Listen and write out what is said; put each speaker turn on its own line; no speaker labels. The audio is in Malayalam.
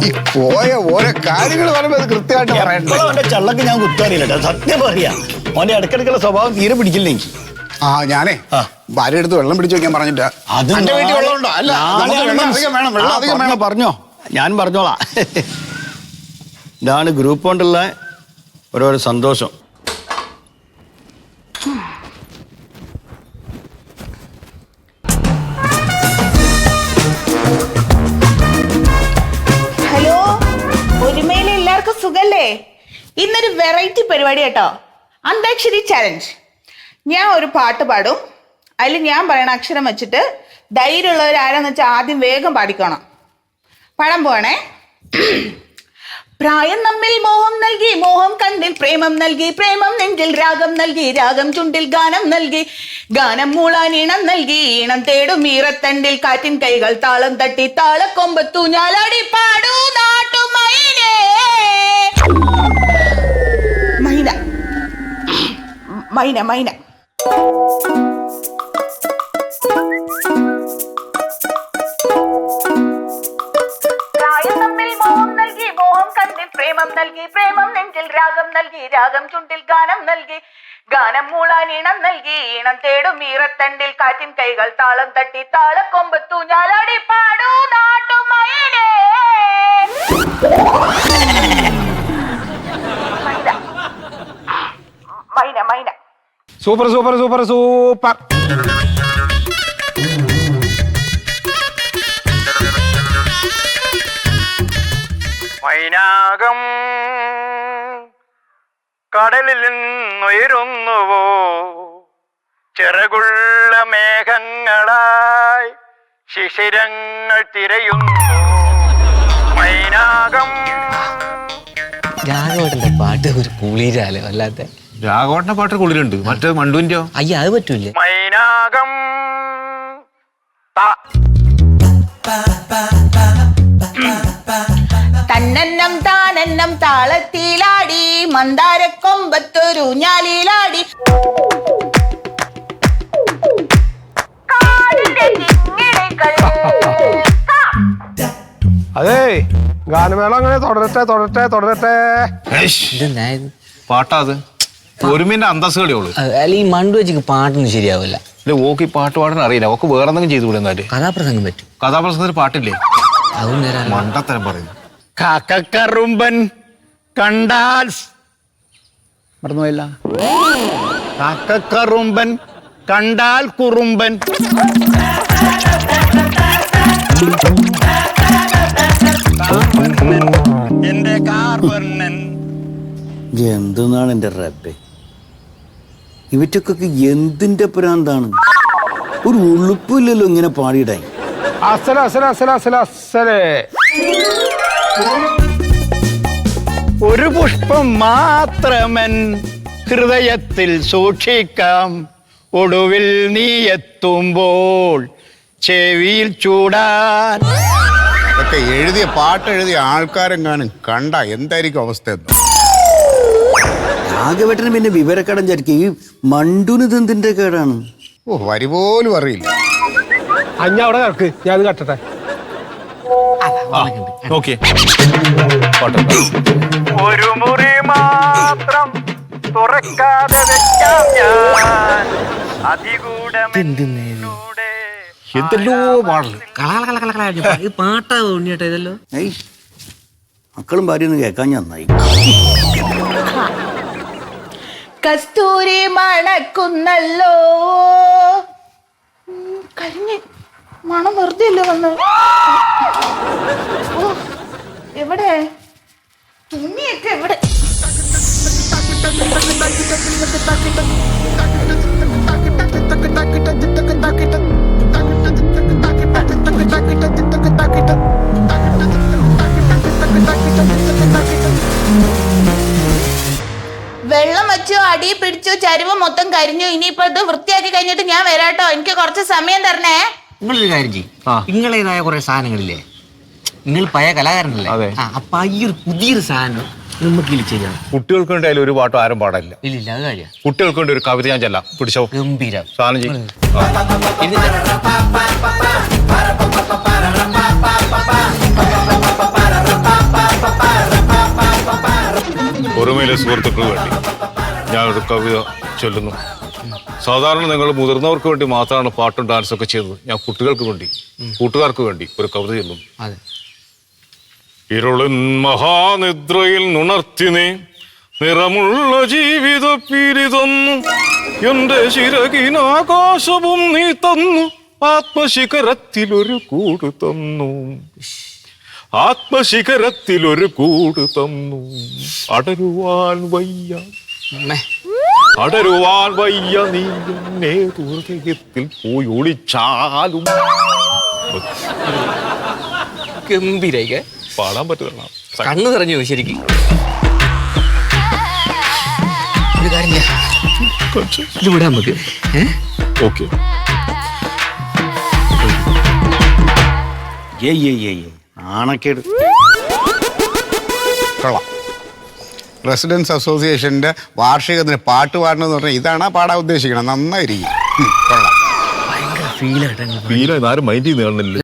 ഈ പോയ ഓരോ കാര്യങ്ങൾ പറയുമ്പോൾ അത് കൃത്യമായിട്ട് പറയാൻ
എപ്പോഴും അവന്റെ ചള്ളക്ക് ഞാൻ കുത്തറിയില്ല കേട്ടോ. സത്യം പറയാ. അവന്റെ ഇടക്കിടക്കുള്ള സ്വഭാവം തീരെ പിടിക്കില്ല എനിക്ക്.
ആ ഞാനേ
ആ.
ഭാര്യ എടുത്ത് വെള്ളം പിടിച്ചു വെക്കാൻ പറഞ്ഞിട്ടാ
അത്
എന്റെ വീട്ടിൽ
നാളെ-
വെള്ളമുണ്ടോ അല്ല
നാളെ
നമുക്ക് വെള്ളം അധികം വേണം വെള്ളം
ആ,
അധികം
പറഞ്ഞോ,
വേണം
പറഞ്ഞോ. ഞാൻ പറഞ്ഞോളാം. ഇതാണ് ഗ്രൂപ്പ് കൊണ്ടുള്ള ഓരോരോ സന്തോഷം.
സുഖല്ലേ ഇന്നൊരു വെറൈറ്റി പരിപാടി കേട്ടോ. അന്താക്ഷരി ചലഞ്ച് ഞാൻ ഒരു പാട്ട് പാടും. അതിൽ ഞാൻ പറയണ അക്ഷരം വെച്ചിട്ട് ധൈര്യമുള്ളവർ ആരാന്ന് വെച്ചാൽ ആദ്യം വേഗം പാടിക്കണം. പണം പോണേ പ്രായം നമ്മിൽ മോഹം നൽകി മോഹം കണ്ണിൽ പ്രേമം നൽകി പ്രേമം നെഞ്ചിൽ രാഗം നൽകി രാഗം ചുണ്ടിൽ ഗാനം നൽകി ഗാനം മൂളാൻ ഈണം നൽകി ഈണം തേടും ഈറത്തണ്ടിൽ കാറ്റിൻ കൈകൾ താളം തട്ടി താളക്കൊമ്പത്തു ഞാലാടി പാടൂ നാട്ടുമൈനേ മൈന. മൈന മൈന. പ്രേമം നൽകി പ്രേമം നെഞ്ചിൽ രാഗം നൽകി രാഗം ചുണ്ടിൽ ഗാനം നൽകി. ഗാനം നൽകി തേടും കാറ്റിൻ കൈകൾ താളം തട്ടി താളക്കൊമ്പത്തു ഞാലാടി പാടൂ നാട്ടുമൈനേ മൈന മൈന മൈന
super super super super. Mainakam കടലിൽ നിന്നുയരുന്നുവോ? ചിറകുള്ള മേഘങ്ങളായി ശിശിരങ്ങൾ തിരയുന്നു. മൈനാകം
രാഘവട്ടന്റെ പാട്ട് ഒരു കുളിരാലോ അല്ലാത്ത
രാഘവട്ടന്റെ പാട്ട് കുളിരുണ്ട് മറ്റേ മണ്ടുവിന്റെയോ
അയ്യ അത് പറ്റൂലേ
മൈനാകം. ത-
തന്നെന്നം താനെന്നം താളത്തിലാടി മന്ദാരക്കൊമ്പത്തൊരു ഞാലിലാടി.
അതേ ഗാനമേള അങ്ങനെ തുടരട്ടെ തുടരട്ടെ തുടരട്ടെ?
പാട്ടാ അത്. ഒരുമിന്റെ അന്തസ്
കളിയോൾ അല്ല ഈ മണ്ടു വെച്ചിക്ക് പാട്ടൊന്നും ശരിയാവില്ല.
ഇല്ല ഓക്ക് ഈ പാട്ട് പാടാൻ അറിയില്ല. ഓക്ക് വേറെ എന്തെങ്കിലും ചെയ്തു വിടുന്നാൽ
കഥാപ്രസംഗം പറ്റും.
കഥാപ്രസംഗത്തിന് പാട്ടില്ലേ?
അതും നേരം
മണ്ടത്തരം പറയുന്നു.
കാക്കറുമ്പൻ കണ്ടാൽ മറന്നുപോയില്ല. കാക്കക്കറുമ്പൻ കണ്ടാൽ കുറുമ്പൻ. എന്റെ കാർബണ്ണൻ
എന്തെന്നാണ് എന്റെ റബ്ബെ? ഇവറ്റക്കൊക്കെ എന്തിന്റെ പ്രാന്താണ്? ഒരു ഉളുപ്പില്ലല്ലോ ഇങ്ങനെ പാടിയിടായി
അസല അസല അസല അസല അസലേ. ഒരു പുഷ്പം മാത്രമൻ ഹൃദയത്തിൽ സൂക്ഷിക്കാം. ഒടുവിൽ നീ എത്തുമ്പോൾ ചെവിയിൽ ചൂടാൻ.
ഒക്കെ എഴുതിയ പാട്ട് എഴുതിയ ആൾക്കാരെങ്ങാനും കണ്ട എന്തായിരിക്കും അവസ്ഥ എന്ന്?
രാഘവേട്ടന് പിന്നെ വിവരക്കടം ചരിക്കും. ഈ മണ്ടുന് ഇതെന്തിന്റെ കേടാണ്?
ഓ വരി പോലും അറിയില്ല.
അഞ്ഞ അവിടെ കിടക്ക്. ഞാൻ അത് കട്ടട്ടെ
ഓക്കെ
ഒരു മുറി മാത്രം തുറക്കാതെ വെക്കാം ഞാൻ. അധികൂടമെന്നൂടെ
എന്തെല്ലോ
പാടൽ. പാട്ടാ ഉണ്ണിയേട്ടാ ഇതല്ലോ.
മക്കളും ഭാര്യയൊന്നും കേൾക്കാൻ ഞാൻ നന്നായി.
കസ്തൂരി മണക്കുന്നല്ലോ. കരിഞ്ഞ്. മണം വെറുതെ അല്ലേ വന്ന്? എവിടെ? തുണിയൊക്കെ എവിടെ? വെള്ളം ചരുവ് മൊത്തം കരിഞ്ഞു. ഇനിയിപ്പോ ഇത് വൃത്തിയാക്കി കഴിഞ്ഞിട്ട് ഞാൻ വരാട്ടോ. എനിക്ക് കുറച്ച് സമയം തരണേ.
നിങ്ങളേതായ കുറെ സാധനങ്ങളില്ലേ? നിങ്ങൾ പഴയ കലാകാരനല്ലേ? അപ്പൊ ഈ ഒരു പുതിയൊരു സാധനം
കുട്ടികൾക്ക് വേണ്ടി അതിൽ ഒരു പാട്ടും ആരും പാടില്ല.
ഇല്ല
കുട്ടികൾക്ക് വേണ്ടി ഒരു കവിത ഞാൻ ചെല്ലാം. പിടിച്ചോ?
ഗംഭീരം.
സാധനം ചെയ്യും. പുറമേലെ സുഹൃത്തുക്കൾ വേണ്ടി ഞാനൊരു കവിത ചൊല്ലുന്നു. സാധാരണ നിങ്ങൾ മുതിർന്നവർക്ക് വേണ്ടി മാത്രമാണ് പാട്ടും ഡാൻസും ഒക്കെ ചെയ്തത് ഞാൻ കുട്ടികൾക്ക് വേണ്ടി കൂട്ടുകാർക്ക് വേണ്ടി ഒരു കവിത ചൊല്ലുന്നു.
അതെ.
ഇരുളിൻ മഹാനിദ്രയിൽ നുണർത്തിനെ നിറമുള്ള ജീവിത പിരിതന്നു എന്റെ ശിരകിനാകാശവും നീ തന്നു. ആത്മശിഖരത്തിലൊരു കൂട് തന്നു. ആത്മശിഖരത്തിലൊരു കൂട് തന്നു. അടരുവാൻ വയ്യ.
അമ്മേ
അടരുവാൻ വയ്യ നീ. എന്നെ ഹൃദയത്തിൽ പോയി ഒളിച്ചാലും.
ഗംഭീരയ്ക്ക്.
പാടാൻ പറ്റുന്ന
കണ്ണു നിറഞ്ഞു പോയി ശരിക്കും. ഒരു കാര്യം ചെയ്യാം. ഇത് വിടാൻ നമുക്ക്. ഏ?
ഓക്കെ.
ഏയ് ഏയ് ഏയ്. ആണക്കേട്.
കൊള്ളാം. റെസിഡൻസ് അസോസിയേഷന്റെ വാർഷികത്തിന് പാട്ട് പാടണമെന്ന് പറഞ്ഞാൽ ഇതാണ് ആ പാടാൻ ഉദ്ദേശിക്കണം നന്നായിരിക്കും. കൊള്ളാം.
ഫീലായിട്ട്
ഫീൽ ആരും മൈൻഡ് ചെയ്യുന്ന കാണുന്നില്ല